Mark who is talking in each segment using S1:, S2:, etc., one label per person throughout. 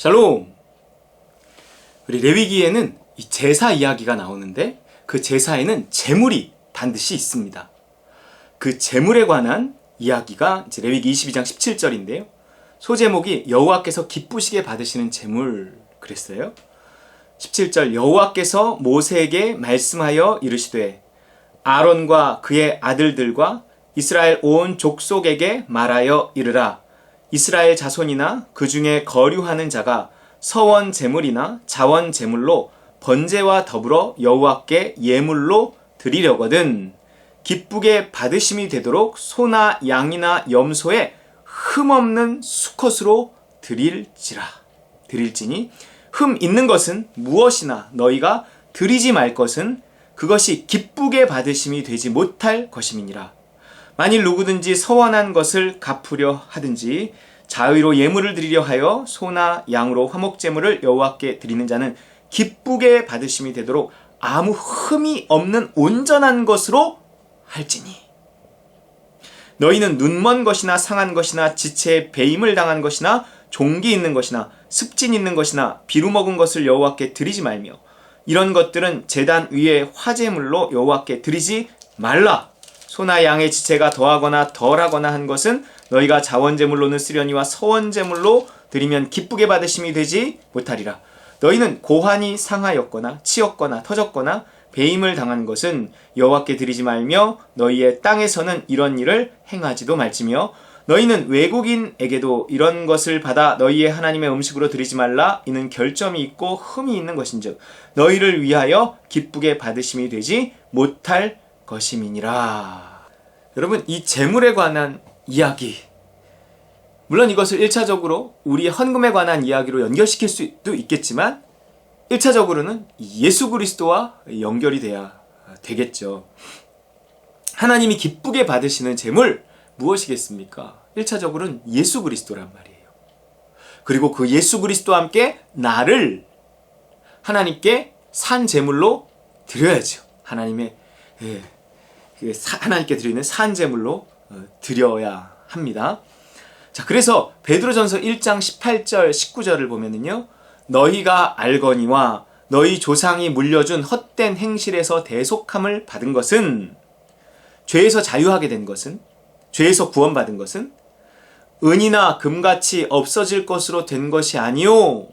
S1: 샬롬! 우리 레위기에는 이 제사 이야기가 나오는데 그 제사에는 제물이 반드시 있습니다. 그 제물에 관한 이야기가 이제 레위기 22장 17절인데요. 소제목이 여호와께서 기쁘시게 받으시는 제물 그랬어요. 17절 여호와께서 모세에게 말씀하여 이르시되 아론과 그의 아들들과 이스라엘 온 족속에게 말하여 이르라 이스라엘 자손이나 그 중에 거류하는 자가 서원 제물이나 자원 제물로 번제와 더불어 여호와께 예물로 드리려거든. 기쁘게 받으심이 되도록 소나 양이나 염소에 흠없는 수컷으로 드릴지라. 드릴지니 흠 있는 것은 무엇이나 너희가 드리지 말 것은 그것이 기쁘게 받으심이 되지 못할 것임이니라 만일 누구든지 서원한 것을 갚으려 하든지 자의로 예물을 드리려 하여 소나 양으로 화목제물을 여호와께 드리는 자는 기쁘게 받으심이 되도록 아무 흠이 없는 온전한 것으로 할지니. 너희는 눈먼 것이나 상한 것이나 지체에 배임을 당한 것이나 종기 있는 것이나 습진 있는 것이나 비루 먹은 것을 여호와께 드리지 말며 이런 것들은 제단 위에 화제물로 여호와께 드리지 말라 소나 양의 지체가 더하거나 덜하거나 한 것은 너희가 자원제물로는 쓰려니와 서원제물로 드리면 기쁘게 받으심이 되지 못하리라. 너희는 고환이 상하였거나 치였거나 터졌거나 배임을 당한 것은 여호와께 드리지 말며 너희의 땅에서는 이런 일을 행하지도 말지며 너희는 외국인에게도 이런 것을 받아 너희의 하나님의 음식으로 드리지 말라 이는 결점이 있고 흠이 있는 것인즉 너희를 위하여 기쁘게 받으심이 되지 못할 것임이니라. 여러분 이 재물에 관한 이야기 물론 이것을 1차적으로 우리의 헌금에 관한 이야기로 연결시킬 수도 있겠지만 1차적으로는 예수 그리스도와 연결이 돼야 되겠죠. 하나님이 기쁘게 받으시는 재물 무엇이겠습니까? 1차적으로는 예수 그리스도란 말이에요. 그리고 그 예수 그리스도와 함께 나를 하나님께 산 제물로 드려야죠. 하나님의 예, 하나님께 드리는 산 제물로 어, 드려야 합니다. 자, 그래서 베드로전서 1장 18절 19절을 보면은요. 너희가 알거니와 너희 조상이 물려준 헛된 행실에서 대속함을 받은 것은 죄에서 자유하게 된 것은 죄에서 구원받은 것은 은이나 금같이 없어질 것으로 된 것이 아니요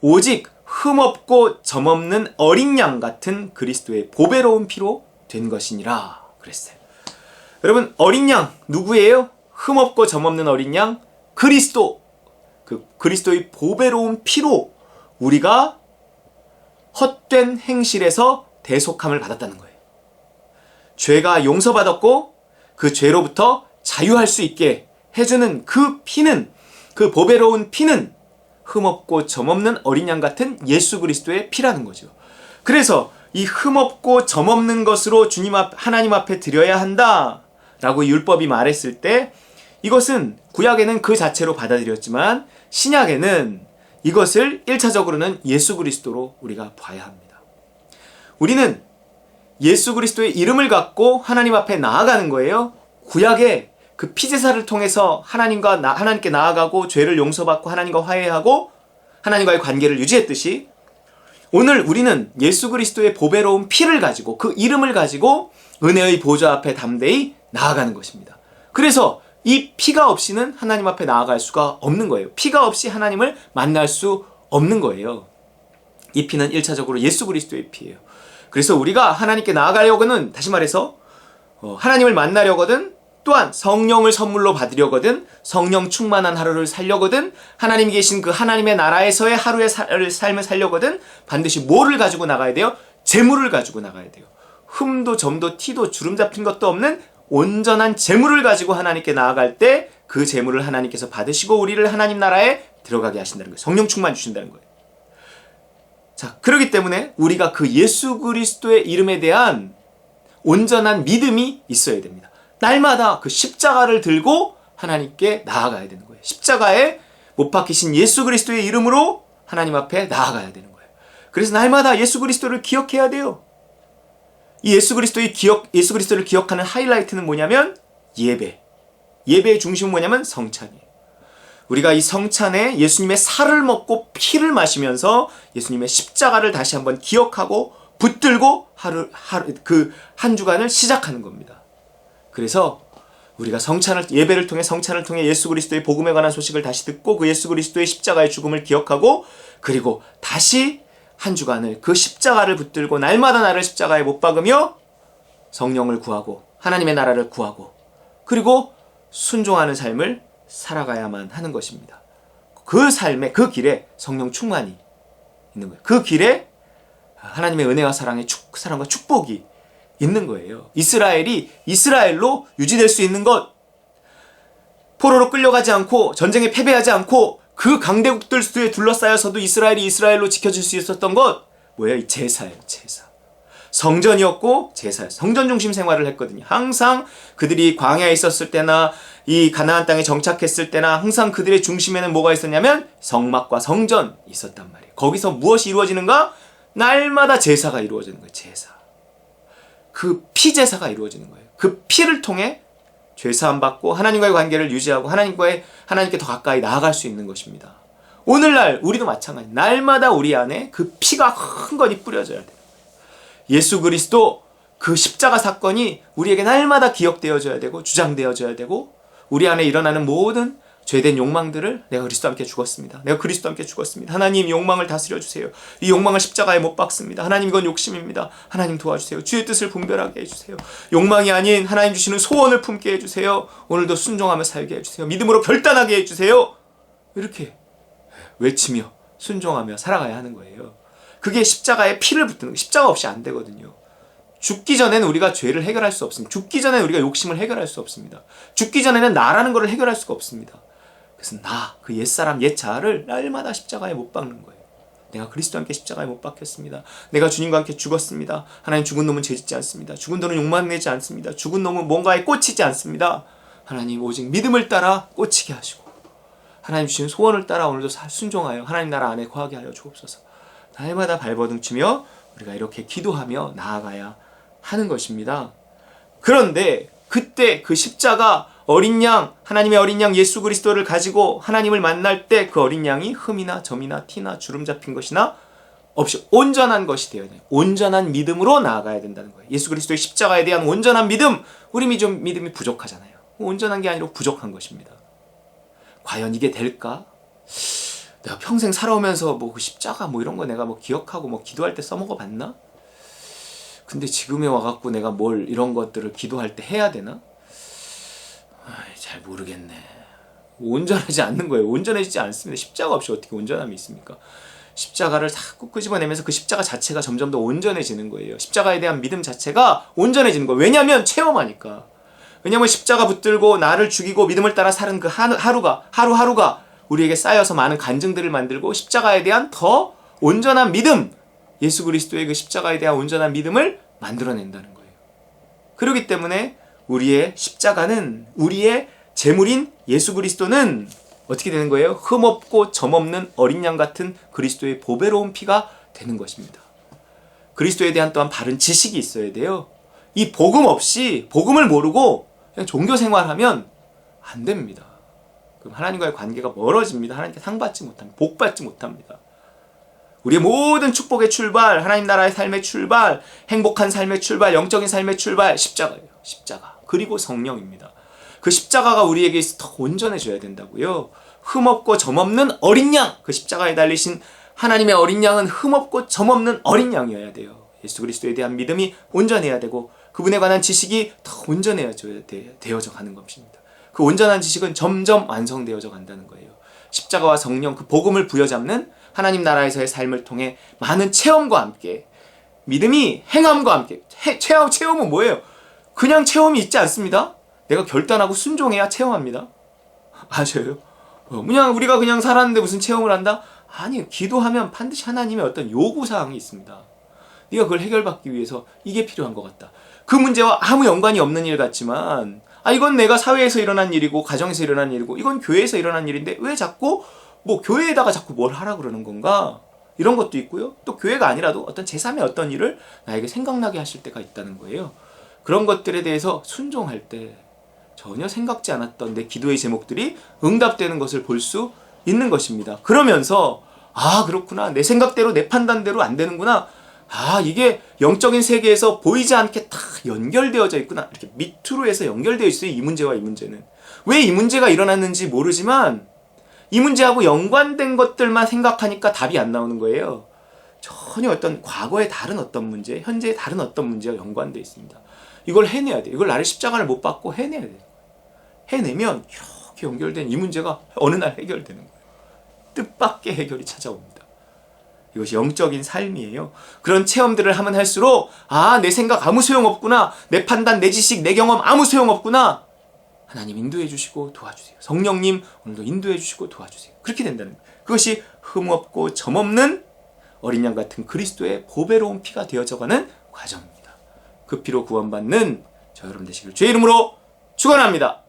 S1: 오직 흠없고 점없는 어린 양 같은 그리스도의 보배로운 피로 된 것이니라 그랬어요. 여러분 어린 양 누구예요? 흠없고 점없는 어린 양 그리스도 그 그리스도의 보배로운 피로 우리가 헛된 행실에서 대속함을 받았다는 거예요. 죄가 용서받았고 그 죄로부터 자유할 수 있게 해주는 그 피는 그 보배로운 피는 흠없고 점없는 어린 양 같은 예수 그리스도의 피라는 거죠. 그래서 이 흠없고 점없는 것으로 주님 앞 하나님 앞에 드려야 한다 라고 율법이 말했을 때 이것은 구약에는 그 자체로 받아들였지만 신약에는 이것을 1차적으로는 예수 그리스도로 우리가 봐야 합니다. 우리는 예수 그리스도의 이름을 갖고 하나님 앞에 나아가는 거예요. 구약에 그 피제사를 통해서 하나님과 나, 하나님께 나아가고 죄를 용서받고 하나님과 화해하고 하나님과의 관계를 유지했듯이 오늘 우리는 예수 그리스도의 보배로운 피를 가지고 그 이름을 가지고 은혜의 보좌 앞에 담대히 나아가는 것입니다. 그래서 이 피가 없이는 하나님 앞에 나아갈 수가 없는 거예요. 피가 없이 하나님을 만날 수 없는 거예요. 이 피는 1차적으로 예수 그리스도의 피예요. 그래서 우리가 하나님께 나아가려고는 다시 말해서 어, 하나님을 만나려거든 또한 성령을 선물로 받으려거든 성령 충만한 하루를 살려거든 하나님이 계신 그 하나님의 나라에서의 하루의 삶을 살려거든 반드시 뭐를 가지고 나가야 돼요? 재물을 가지고 나가야 돼요. 흠도 점도 티도 주름 잡힌 것도 없는 온전한 재물을 가지고 하나님께 나아갈 때 그 재물을 하나님께서 받으시고 우리를 하나님 나라에 들어가게 하신다는 거예요. 성령 충만 주신다는 거예요. 자, 그렇기 때문에 우리가 그 예수 그리스도의 이름에 대한 온전한 믿음이 있어야 됩니다. 날마다 그 십자가를 들고 하나님께 나아가야 되는 거예요. 십자가에 못 박히신 예수 그리스도의 이름으로 하나님 앞에 나아가야 되는 거예요. 그래서 날마다 예수 그리스도를 기억해야 돼요. 이 예수 그리스도의 기억, 예수 그리스도를 기억하는 하이라이트는 뭐냐면 예배. 예배의 중심은 뭐냐면 성찬이에요. 우리가 이 성찬에 예수님의 살을 먹고 피를 마시면서 예수님의 십자가를 다시 한번 기억하고 붙들고 하루 하루 그 한 주간을 시작하는 겁니다. 그래서 우리가 성찬을 예배를 통해 성찬을 통해 예수 그리스도의 복음에 관한 소식을 다시 듣고 그 예수 그리스도의 십자가의 죽음을 기억하고 그리고 다시 한 주간을 그 십자가를 붙들고 날마다 나를 십자가에 못 박으며 성령을 구하고 하나님의 나라를 구하고 그리고 순종하는 삶을 살아가야만 하는 것입니다. 그 삶에 그 길에 성령 충만이 있는 거예요. 그 길에 하나님의 은혜와 사랑의 축, 사랑과 축복이 있는 거예요. 이스라엘이 이스라엘로 유지될 수 있는 것 포로로 끌려가지 않고 전쟁에 패배하지 않고 그 강대국들 수에 둘러싸여서도 이스라엘이 이스라엘로 지켜질 수 있었던 것 뭐예요? 이 제사예요. 제사. 성전이었고 제사예요. 성전 중심 생활을 했거든요. 항상 그들이 광야에 있었을 때나 이 가나안 땅에 정착했을 때나 항상 그들의 중심에는 뭐가 있었냐면 성막과 성전 있었단 말이에요. 거기서 무엇이 이루어지는가? 날마다 제사가 이루어지는 거예요. 제사. 그 피제사가 이루어지는 거예요. 그 피를 통해 죄사함 받고 하나님과의 관계를 유지하고 하나님과의 하나님께 더 가까이 나아갈 수 있는 것입니다. 오늘날 우리도 마찬가지. 날마다 우리 안에 그 피가 흥건히 뿌려져야 돼요. 예수 그리스도 그 십자가 사건이 우리에게 날마다 기억되어져야 되고 주장되어져야 되고 우리 안에 일어나는 모든 죄된 욕망들을 내가 그리스도와 함께 죽었습니다. 내가 그리스도와 함께 죽었습니다. 하나님 욕망을 다스려 주세요. 이 욕망을 십자가에 못 박습니다. 하나님 이건 욕심입니다. 하나님 도와주세요. 주의 뜻을 분별하게 해주세요. 욕망이 아닌 하나님 주시는 소원을 품게 해주세요. 오늘도 순종하며 살게 해주세요. 믿음으로 결단하게 해주세요. 이렇게 외치며 순종하며 살아가야 하는 거예요. 그게 십자가에 피를 붙드는 거. 십자가 없이 안 되거든요. 죽기 전에는 우리가 죄를 해결할 수 없습니다. 죽기 전에 우리가 욕심을 해결할 수 없습니다. 죽기 전에는 나라는 것을 해결할 수가 없습니다. 그래서 나, 그 옛사람, 옛자아를 날마다 십자가에 못 박는 거예요. 내가 그리스도와 함께 십자가에 못 박혔습니다. 내가 주님과 함께 죽었습니다. 하나님 죽은 놈은 죄짓지 않습니다. 죽은 놈은 욕망 내지 않습니다. 죽은 놈은 뭔가에 꽂히지 않습니다. 하나님 오직 믿음을 따라 꽂히게 하시고 하나님 주신 소원을 따라 오늘도 순종하여 하나님 나라 안에 거하게 하여 주옵소서. 날마다 발버둥 치며 우리가 이렇게 기도하며 나아가야 하는 것입니다. 그런데 그때 그 십자가 어린 양, 하나님의 어린 양 예수 그리스도를 가지고 하나님을 만날 때 그 어린 양이 흠이나 점이나 티나 주름 잡힌 것이나 없이 온전한 것이 되어야 돼요. 온전한 믿음으로 나아가야 된다는 거예요. 예수 그리스도의 십자가에 대한 온전한 믿음, 우리 좀 믿음이 부족하잖아요. 온전한 게 아니라 부족한 것입니다. 과연 이게 될까? 내가 평생 살아오면서 뭐 그 십자가 뭐 이런 거 내가 뭐 기억하고 뭐 기도할 때 써먹어 봤나? 근데 지금에 와갖고 내가 뭘 이런 것들을 기도할 때 해야 되나? 아이, 잘 모르겠네. 온전하지 않는 거예요. 온전해지지 않습니다. 십자가 없이 어떻게 온전함이 있습니까? 십자가를 자꾸 끄집어내면서 그 십자가 자체가 점점 더 온전해지는 거예요. 십자가에 대한 믿음 자체가 온전해지는 거예요. 왜냐하면 체험하니까. 왜냐하면 십자가 붙들고 나를 죽이고 믿음을 따라 사는 그 하루가 하루하루가 우리에게 쌓여서 많은 간증들을 만들고 십자가에 대한 더 온전한 믿음, 예수 그리스도의 그 십자가에 대한 온전한 믿음을 만들어낸다는 거예요. 그렇기 때문에 우리의 십자가는 우리의 재물인 예수 그리스도는 어떻게 되는 거예요? 흠없고 점없는 어린 양 같은 그리스도의 보배로운 피가 되는 것입니다. 그리스도에 대한 또한 바른 지식이 있어야 돼요. 이 복음 없이 복음을 모르고 그냥 종교 생활하면 안 됩니다. 그럼 하나님과의 관계가 멀어집니다. 하나님께 상 받지 못합니다. 복 받지 못합니다. 우리의 모든 축복의 출발, 하나님 나라의 삶의 출발, 행복한 삶의 출발, 영적인 삶의 출발, 십자가예요. 십자가. 그리고 성령입니다. 그 십자가가 우리에게 더 온전해져야 된다고요. 흠없고 점없는 어린 양, 그 십자가에 달리신 하나님의 어린 양은 흠없고 점없는 어린 양이어야 돼요. 예수 그리스도에 대한 믿음이 온전해야 되고 그분에 관한 지식이 더 온전해져야 되어져 가는 것입니다. 그 온전한 지식은 점점 완성되어져 간다는 거예요. 십자가와 성령 그 복음을 부여잡는 하나님 나라에서의 삶을 통해 많은 체험과 함께 믿음이 행함과 함께 해, 체험 체험은 뭐예요? 그냥 체험이 있지 않습니다. 내가 결단하고 순종해야 체험합니다. 맞아요. 어, 그냥 우리가 그냥 살았는데 무슨 체험을 한다? 아니요. 기도하면 반드시 하나님의 어떤 요구 사항이 있습니다. 네가 그걸 해결받기 위해서 이게 필요한 것 같다. 그 문제와 아무 연관이 없는 일 같지만 아 이건 내가 사회에서 일어난 일이고 가정에서 일어난 일이고 이건 교회에서 일어난 일인데 왜 자꾸 뭐 교회에다가 자꾸 뭘 하라 그러는 건가? 이런 것도 있고요. 또 교회가 아니라도 어떤 제3의 어떤 일을 나에게 생각나게 하실 때가 있다는 거예요. 그런 것들에 대해서 순종할 때 전혀 생각지 않았던 내 기도의 제목들이 응답되는 것을 볼 수 있는 것입니다. 그러면서 아 그렇구나. 내 생각대로 내 판단대로 안 되는구나. 아 이게 영적인 세계에서 보이지 않게 다 연결되어져 있구나. 이렇게 밑으로 해서 연결되어 있어요 이 문제와 이 문제는. 왜 이 문제가 일어났는지 모르지만 이 문제하고 연관된 것들만 생각하니까 답이 안 나오는 거예요. 전혀 어떤 과거의 다른 어떤 문제 현재의 다른 어떤 문제가 연관되어 있습니다 이걸 해내야 돼 이걸 나를 십자가를 못 받고 해내야 돼 해내면 이렇게 연결된 이 문제가 어느 날 해결되는 거예요 뜻밖의 해결이 찾아옵니다. 이것이 영적인 삶이에요. 그런 체험들을 하면 할수록 아, 내 생각 아무 소용없구나. 내 판단, 내 지식, 내 경험 아무 소용없구나. 하나님 인도해 주시고 도와주세요. 성령님 오늘도 인도해 주시고 도와주세요. 그렇게 된다는 거예요. 그것이 흠없고 점없는 어린 양 같은 그리스도의 보배로운 피가 되어져가는 과정입니다. 그 피로 구원받는 저 여러분 되시길 주의 이름으로 축원합니다.